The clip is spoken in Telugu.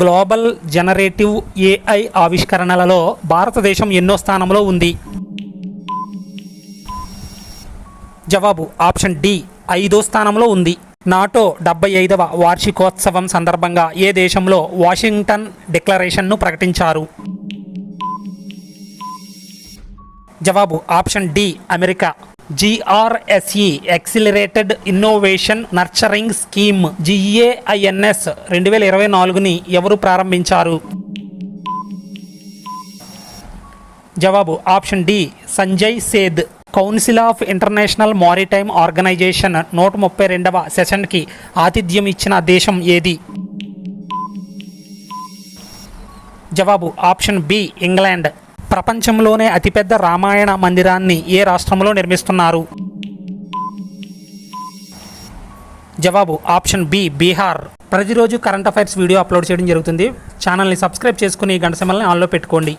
గ్లోబల్ జనరేటివ్ ఏఐ ఆవిష్కరణలలో భారతదేశం ఎన్నో స్థానంలో ఉంది. జవాబు ఆప్షన్ డి ఐదో స్థానంలో ఉంది. నాటో డెబ్బై ఐదవ వార్షికోత్సవం సందర్భంగా ఏ దేశంలో వాషింగ్టన్ డిక్లరేషన్ను ప్రకటించారు? జవాబు option D America. GRSE accelerated innovation nurturing scheme GAINS రెండు వేల ఇరవై నాలుగుని ఎవరు ప్రారంభించారు? జవాబు option D Sanjay Seth. Council of international maritime organisation నూట ముప్పై రెండవ సెషన్కి ఆతిథ్యం ఇచ్చిన దేశం ఏది? జవాబు ఆప్షన్ బి ఇంగ్లాండ్. ప్రపంచంలోనే అతిపెద్ద రామాయణ మందిరాన్ని ఏ రాష్ట్రంలో నిర్మిస్తున్నారు? జవాబు ఆప్షన్ బి బీహార్. ప్రతిరోజు కరెంట్ అఫైర్స్ వీడియో అప్లోడ్ చేయడం జరుగుతుంది. ఛానల్ని సబ్స్క్రైబ్ చేసుకుని గంట సెమల్ని ఆన్లో పెట్టుకోండి.